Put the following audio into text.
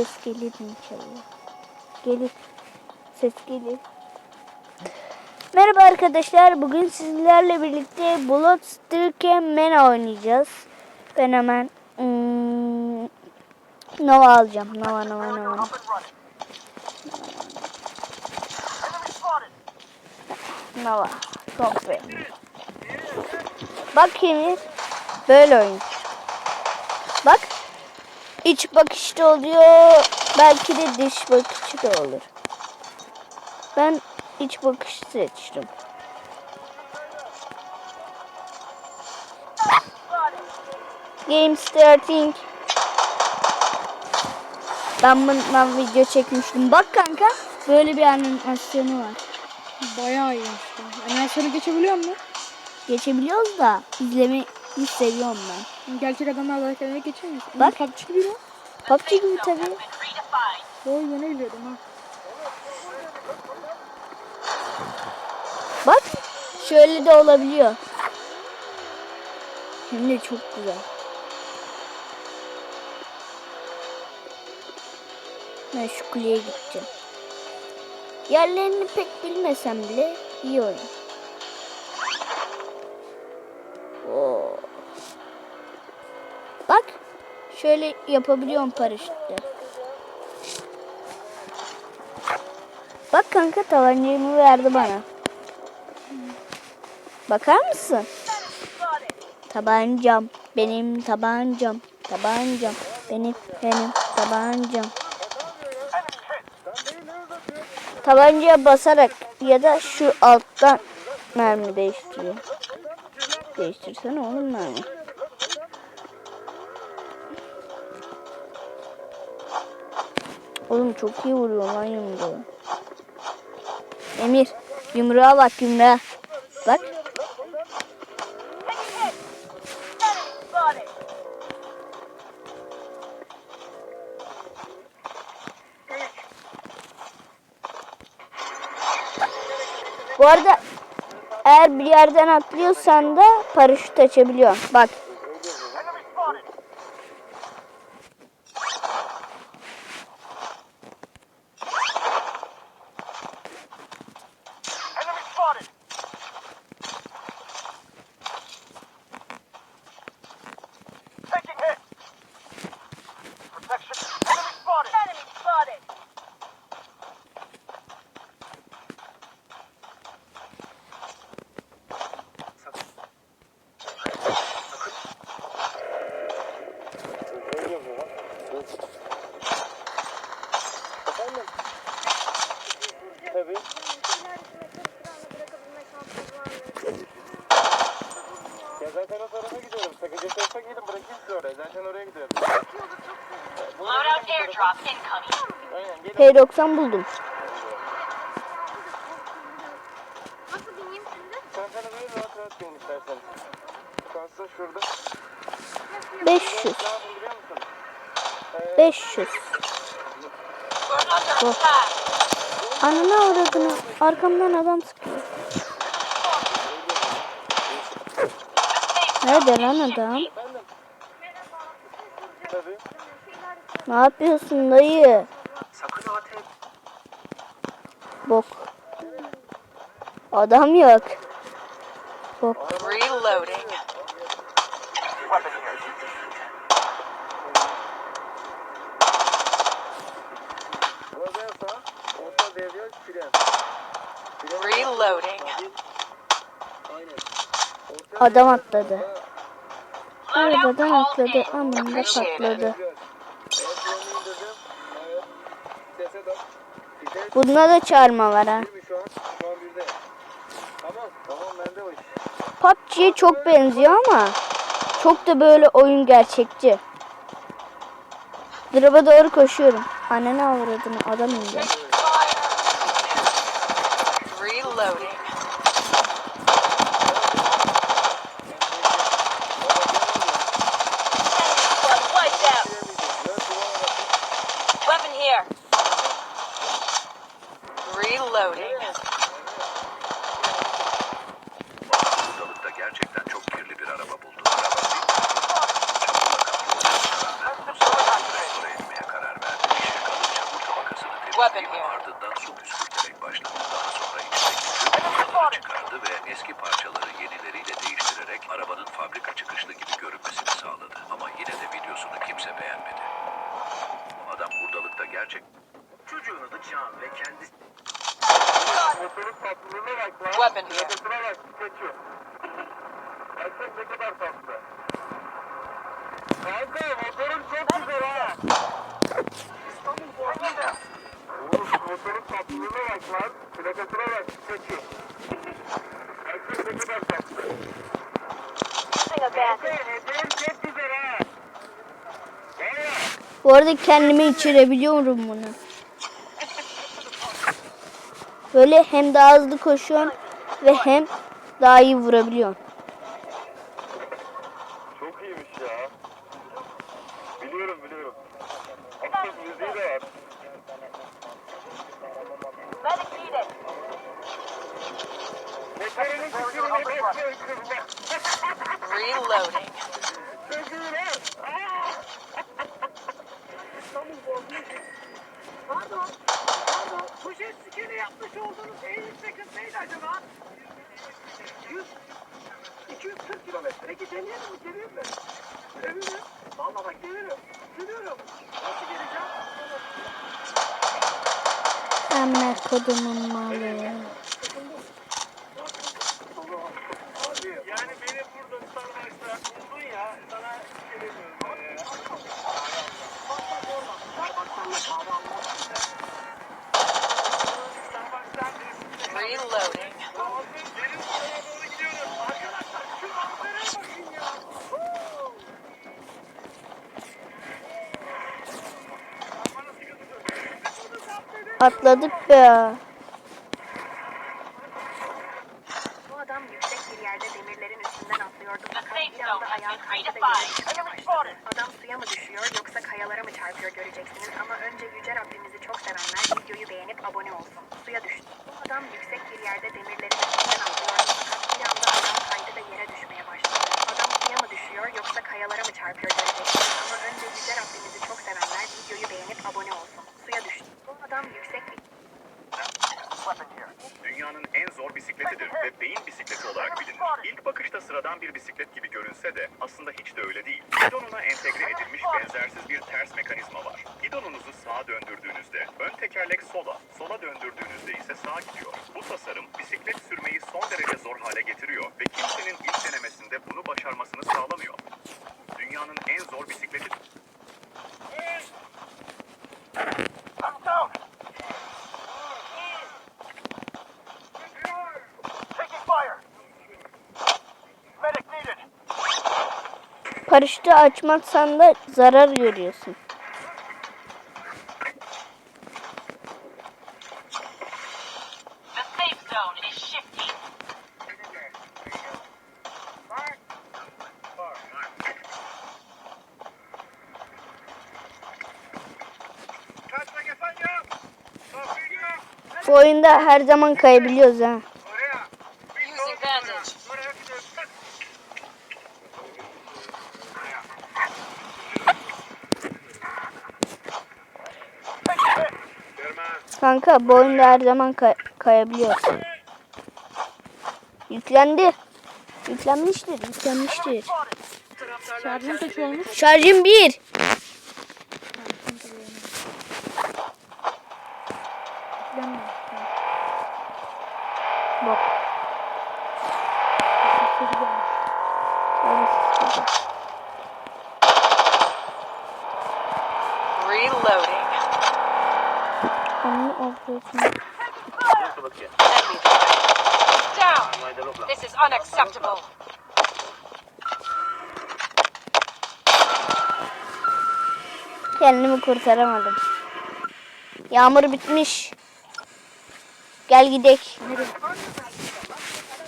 Ses gelir inşallah. Gelir. Ses gelir. Merhaba arkadaşlar. Bugün sizlerle birlikte Bloodstreak'e Mena oynayacağız. Ben hemen hmm, Nova alacağım. Nova Nova Nova. Nova. Çok beğendim. Bak Emir. Böyle oyun. Bak. İç bakışta oluyor. Belki de dış bakışı da olur. Ben iç bakışı seçtim. Game starting. Ben bundan video çekmiştim. Bak kanka. Böyle bir animasyonu var. Bayağı iyi işte. Animasyonu geçebiliyor musun? Geçebiliyoruz da izlemeyi seviyorum ben. Gerçek adamlar varken de geçer misin? Bak. PUBG gibi lan. PUBG gibi tabii. Doğru yeni biliyordum ha. Bak şöyle de olabiliyor. Hem de çok güzel. Ben şu kuleye gideceğim. Yerlerini pek bilmesem bile iyi oyun. Şöyle yapabiliyorum paraşütle. Bak kanka tabancamı verdi bana. Bakar mısın? Tabancam, benim tabancam, tabancam, benim benim tabancam. Tabancaya basarak ya da şu alttan mermi değiştiriyor. Değiştirsene oğlum mermi. Oğlum çok iyi vuruyor lan yumruğu. Emir yumruğa bak yumruğa. Bak. Bu arada eğer bir yerden atlıyorsan da paraşüt açabiliyor. Bak. Tabii. Ya zaten o tarafa gidiyorum. Sakınca tarafa gelin bırakayım sizi oraya. Zaten oraya gidiyorum. Loadout airdrop incoming. Aynen gelin. P90 buldum. Nasıl bineyim şimdi? Sen sana böyle rahat rahat gelin istersen. Kalsın şurada. 500. Ne yapın biliyor musun? 500. We're under attack. Ananı avradını. Arkamdan adam sıkıyor. Nerede lan adam? Ne yapıyorsun dayı? Bok. Adam yok. Bok. Reloading. Reloading. Adam atladı. Arabadan atladı. Anında patladı. Bunda da çarma var ha. PUBG'ye çok benziyor ama çok da böyle oyun gerçekçi. Drop'a doğru koşuyorum. Annene avradını adam indi. Reloading. Squad wiped out. Weapon here. Reloading. Ve eski parçaları yenileriyle değiştirerek arabanın fabrika çıkışlı gibi görünmesini sağladı. Ama yine de videosunu kimse beğenmedi. Adam buradalıkta gerçek Çocuğun adı Can ve kendisi... Motorun tatlılığına bak lan. Weapon here. Plakasına bak. Kaçıyor. Baksana ne kadar tatlı. Kanka motorun çok güzel ha. Oğlum motorun tatlılığına bak lan. Plakasına bak. Kaçıyor. Baksana ne kadar tatlı. Kanka motorun çok güzel ha. Valla. Bu arada kendimi içirebiliyorum bunu. Böyle hem daha hızlı koşuyorsun ve hem daha iyi vurabiliyorsun. Yapmış olduğunuz en yüksek hız neydi acaba? 100. 240 kilometre. Peki deneyelim mi? Deneyelim mi? Deneyelim. Valla bak deneyelim. Dönüyorum. Nasıl geleceğim? Ama kodumun malı. Abi yani beni burada Starbucks'ta buldun ya. Sana bir şey demiyorum ben ya. Bak bak orada. Starbucks'tan da kahve almak ister. Starbucks'tan birisi. Reloading. Abi benim buraya doğru gidiyorum. Arkadaşlar şu manzaraya bakın ya. Huu! Bana sıkıntı yok. Bunu zaptedin. Atladık be. Bu adam yüksek bir yerde demirlerin üstünden atlıyordu fakat bir anda been kaydı ve yere. Adam suya mı düşüyor yoksa kayalara mı çarpıyor göreceksiniz ama önce Yüce Rabbimizi çok sevenler videoyu beğenip abone olsun. Suya düştü. Bu adam yüksek bir yerde demirlerin üstünden atlıyordu fakat bir anda ayağa kaydı ve yere düşmeye başladı. Adam suya mı düşüyor yoksa kayalara mı çarpıyor göreceksiniz ama önce Yüce Rabbimizi çok sevenler videoyu beğenip abone olsun. Suya düştü. Adam yüksek bir. Dünyanın en zor bisikletidir ve beyin bisikleti olarak bilinir. İlk bakışta sıradan bir bisiklet gibi görünse de aslında hiç de öyle değil. Gidonuna entegre edilmiş benzersiz bir ters mekanizma var. Gidonunuzu sağa döndürdüğünüzde ön tekerlek sola, sola döndürdüğünüzde ise sağa gidiyor. Bu tasarım bisiklet sürmeyi son derece zor hale getiriyor ve kimsenin ilk denemesinde bunu başarmasını sağlamıyor. Dünyanın Paraşütü açmazsan da zarar görüyorsun. Bu oyunda her zaman kayabiliyoruz ha. oraya. Using bandage. Oraya gidiyoruz. Kaç. Kanka bu oyunda her zaman kay- kayabiliyoruz. Yüklendi. Yüklenmiştir, yüklenmiştir. Şarjım kaç olmuş? Şarjım bir. Unacceptable. Kendimi kurtaramadım. Yağmur bitmiş. Gel gidek. Nereye?